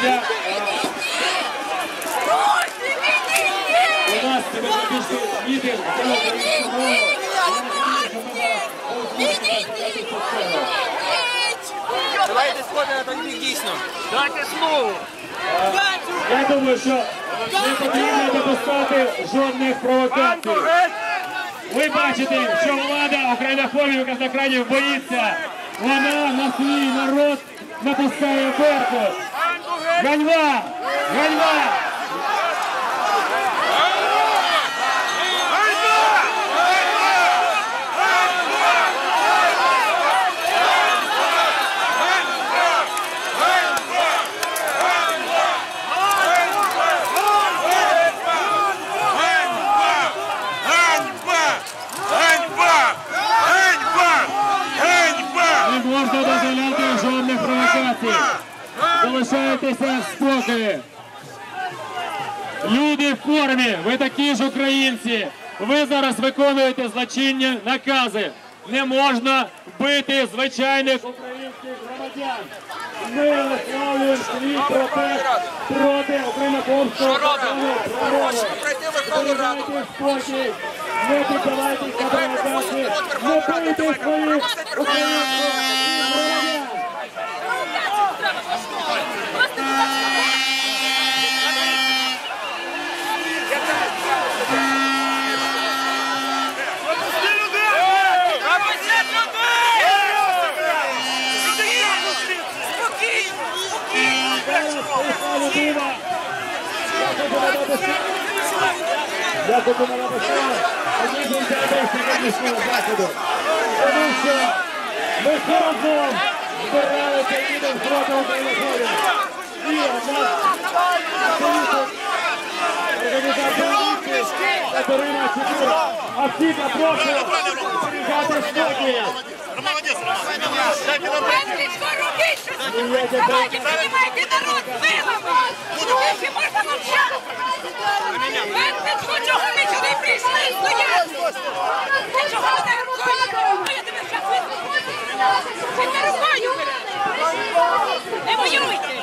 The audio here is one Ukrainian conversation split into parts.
відкриття у нас демократичний мітинг. Давайте сходимо на дійсно. Дайте слово. Я думаю, що не потрібно допускати жодних провокацій. Ви бачите, що влада українофобів казнокрадів боїться. Вона на свій народ напускає беркут. Ганьба! Ганьба! Можна дозволяти жодних провокацій. Залишайтеся в спокої. Люди в формі, ви такі ж українці. Ви зараз виконуєте злочинні накази. Не можна бити звичайних українських громадян. Ми висловлюємо свій протест проти українофобського закону про мову. Пройти Верховну Раду. Спокій, не піддавайтесь на провокації, не бийте своїх українських людина. Я хочу надати слово одній з ініціатив сьогоднішнього заходу. Тому що ми всі разом збиралися і йдемо проти українофобів. І у нас стоїть організація «Віці» Катерина Чепур. А всі запрошую зберігати щось! Давайте піднімайте народ силами! Скільки можна мовчати? Петричко, чого ми сюди прийшли стояти? Ти чого мене рукою? Я тебе щас визву. Не рукою Не воюйте!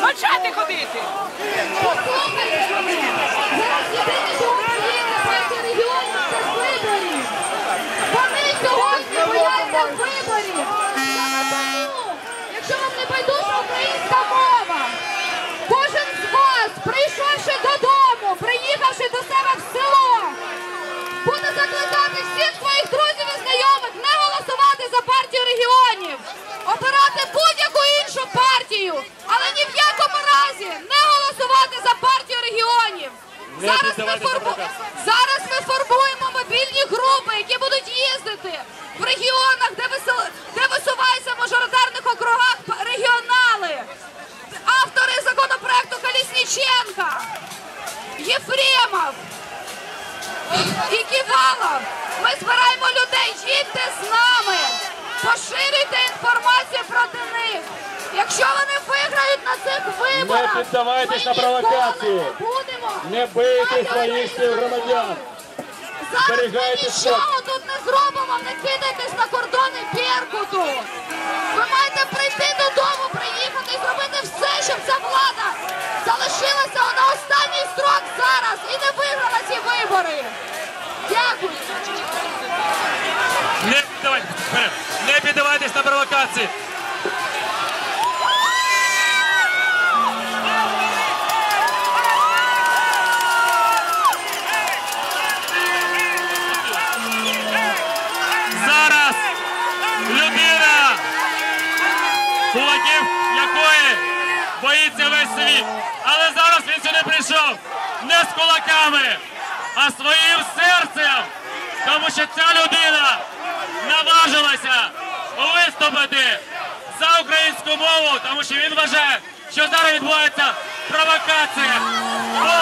Мовчати ходити! Зараз єдине, що Україна партія регіонів це виборів. Вони сьогодні бояться виборів. Саме тому, якщо вам не байдужа українська мова, кожен з вас, прийшовши додому, приїхавши до себе в село, буде закликати всіх своїх друзів і знайомих не голосувати за партію регіонів, обирати будь-яку іншу партію, але ні в якому разі не голосувати за партію регіонів. Зараз ми формуємо Єфремов і Ківалов. Ми збираємо людей, їдьте з нами, поширюйте інформацію проти них. Якщо вони виграють на цих виборах, Не піддавайтесь ми на провокації. не будемо Не бийте своїх громадян. Зараз ми нічого тут не зробимо, не кидайтесь на кордони Беркуту. Ви маєте прийти додому, приїхати і зробити все, щоб ця влада залишилася на останній строк зараз і не виграла ці вибори. Дякую. Не піддавайтесь, вперед. Не на провокації. Зараз людина, кулаків якої боїться весь світ. Але зараз він сюди прийшов не з кулаками, а своїм серцем. Тому що ця людина наважилася виступити за українську мову, тому що він вважає, що зараз відбувається провокація. Бо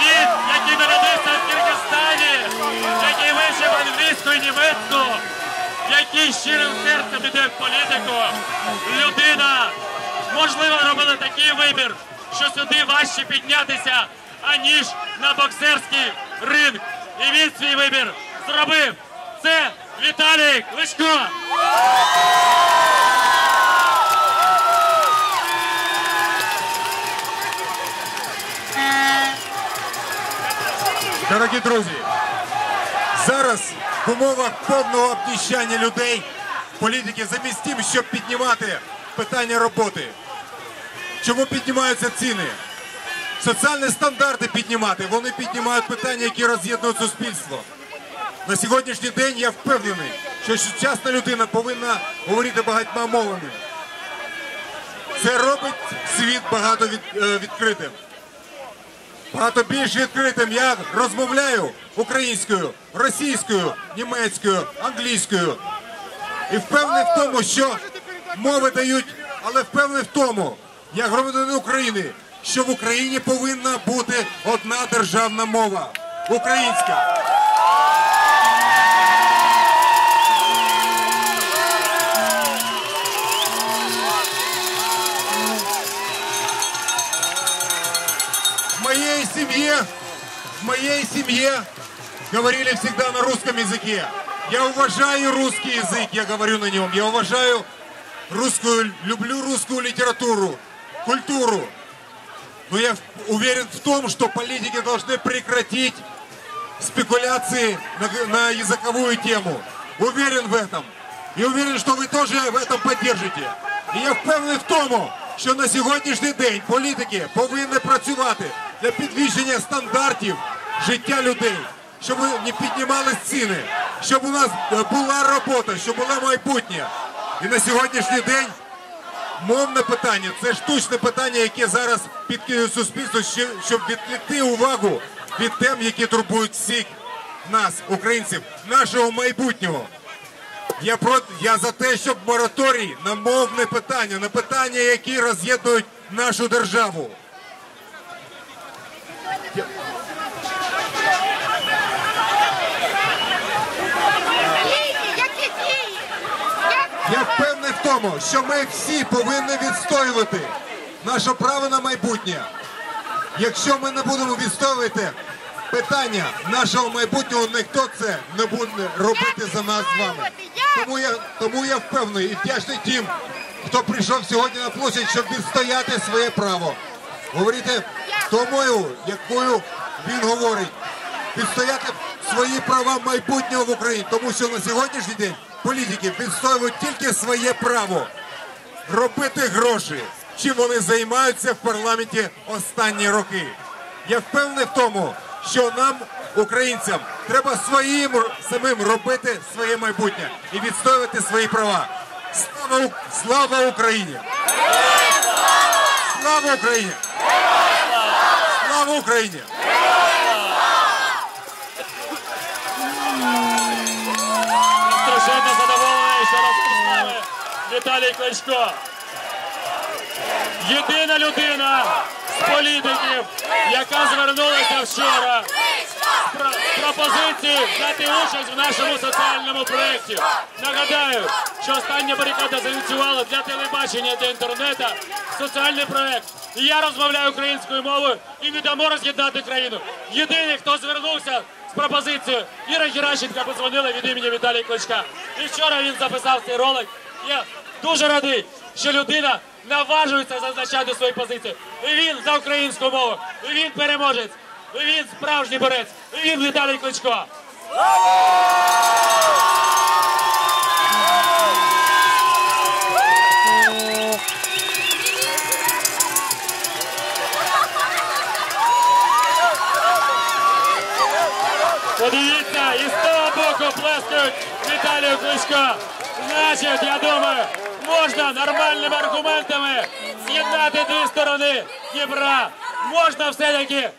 він, який народився в Киргизстані, який вивчив англійську і німецьку, який щирим серцем іде в політику, людина, можливо, робила такий вибір, що сюди важче піднятися, аніж на боксерський ринг. І він свій вибір зробив. Це Віталій Кличко! Дорогі друзі, зараз в умовах повного обніщання людей політики замість тим, щоб піднімати питання роботи. Чому піднімаються ціни? Соціальні стандарти піднімати. Вони піднімають питання, які роз'єднують суспільство. На сьогоднішній день я впевнений, що сучасна людина повинна говорити багатьма мовами. Це робить світ багато від, е, відкритим. Багато більш відкритим. Я розмовляю українською, російською, німецькою, англійською. І впевнений в тому, що мови дають, але впевнений в тому, як громадянин України, що в Україні повинна бути одна державна мова українська. моей семье говорили всегда на русском языке. Я уважаю русский язык, я говорю на нем. Я уважаю русскую, люблю русскую литературу, культуру. Но я в- уверен в том, что политики должны прекратить спекуляции на, на языковую тему. Уверен в этом. І уверен, що ви теж в этом поддержите. І я впевнений в тому, що на сьогоднішній день політики повинні працювати для підвищення стандартів Життя людей, щоб не піднімались ціни, щоб у нас е, була робота, щоб було майбутнє. І на сьогоднішній день мовне питання це штучне питання, яке зараз підкидує суспільство, щоб відвлекти увагу від тем, які турбують всіх нас, українців, нашого майбутнього. Я про я за те, щоб мораторій на мовне питання, на питання, які роз'єднують нашу державу. Дії, які дії? Як Я впевнений в тому, що ми всі повинні відстоювати наше право на майбутнє. Якщо ми не будемо відстоювати питання нашого майбутнього, ніхто це не буде робити за нас з вами. Тому я, тому я впевнений і вдячний тим, хто прийшов сьогодні на площадь, щоб відстояти своє право. Говорити томою, якою він говорить, відстояти свої права майбутнього в Україні. Тому що на сьогоднішній день політики відстоюють тільки своє право робити гроші, чим вони займаються в парламенті останні роки. Я впевнений в тому, що нам, українцям, треба своїм самим робити своє майбутнє і відстоювати свої права. Слава, слава Україні! Слава Україні! Слава Україні! Віталій Кличко. Єдина людина з політиків, яка звернулася вчора з про- з пропозицією взяти участь в нашому соціальному проєкті. Нагадаю, що остання барикада зініціювала для телебачення та інтернету соціальний проєкт. І я розмовляю українською мовою і не дамо роз'єднати країну. Єдиний, хто звернувся з пропозицією, Іра Геращенка подзвонила від імені Віталія Кличка. І вчора він записав цей ролик. Я дуже радий, що людина наважується зазначати свої позиції. Він за українську мову, він переможець, він справжній борець, він Віталій Кличко. Подивіться, і з того боку плескають Віталію Кличко. Значить, я думаю, можна нормальними аргументами з'єднати дві сторони Дніпра. Можна все-таки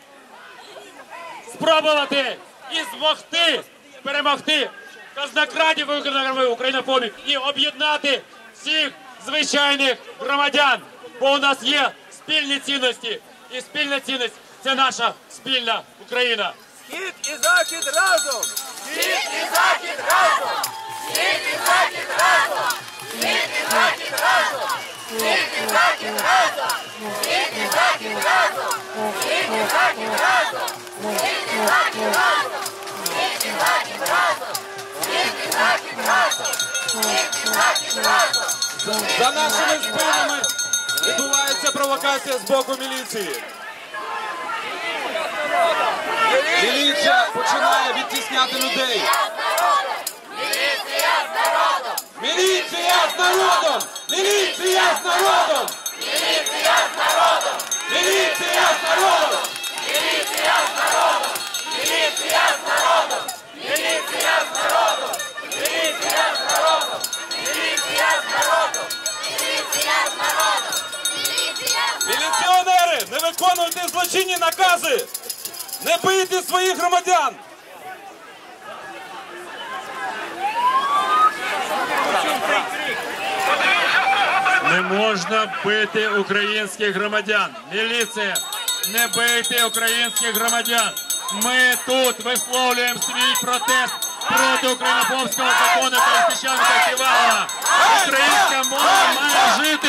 спробувати і змогти перемогти казнокрадів і україно- українофобів і об'єднати всіх звичайних громадян. Бо у нас є спільні цінності, і спільна цінність це наша спільна Україна. Схід і захід разом! Схід і захід разом! Схід і захід разом! І захід разом! І захід разом! Схід захід разом! І захід разом! Разом! Захід разом! Захід разом! За нашими спинами відбувається провокація з боку міліції. Міліція починає відтісняти людей. Міліція з народом! Міліція з народом! Міліція з народом! Міліція з народом! Міліція з народом! Міліція з народом! Міліція з народом! Міліція з народом! Міліція з народом! Міліція з народом! Міліціонери, не виконуйте злочинні накази! Не бийте своїх громадян! Не можна бити українських громадян. Міліція, не бийте українських громадян. Ми тут висловлюємо свій протест проти українофобського закону Колесниченка Ківалова. Українська мова має жити.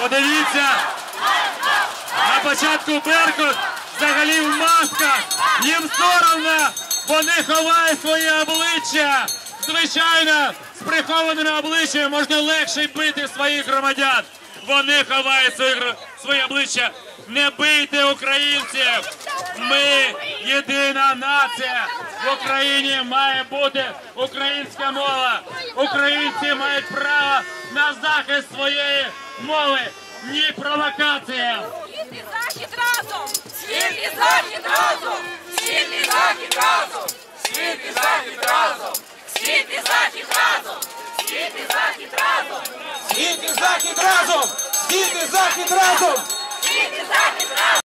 Подивіться, початку Беркут взагалі в масках. Їм соромно, вони ховають своє обличчя. Звичайно, з прихованими обличчями можна легше бити своїх громадян. Вони ховають своє обличчя. Не бийте українців. Ми єдина нація. В Україні має бути українська мова. Українці мають право на захист своєї мови. Ні провокаціям. Схід і захід разом! Схід і захід разом! Схід і захід разом! Схід і захід разом! Схід і захід разом! Схід і захід разом! Схід і захід разом! Схід і захід разом! Схід і захід разом!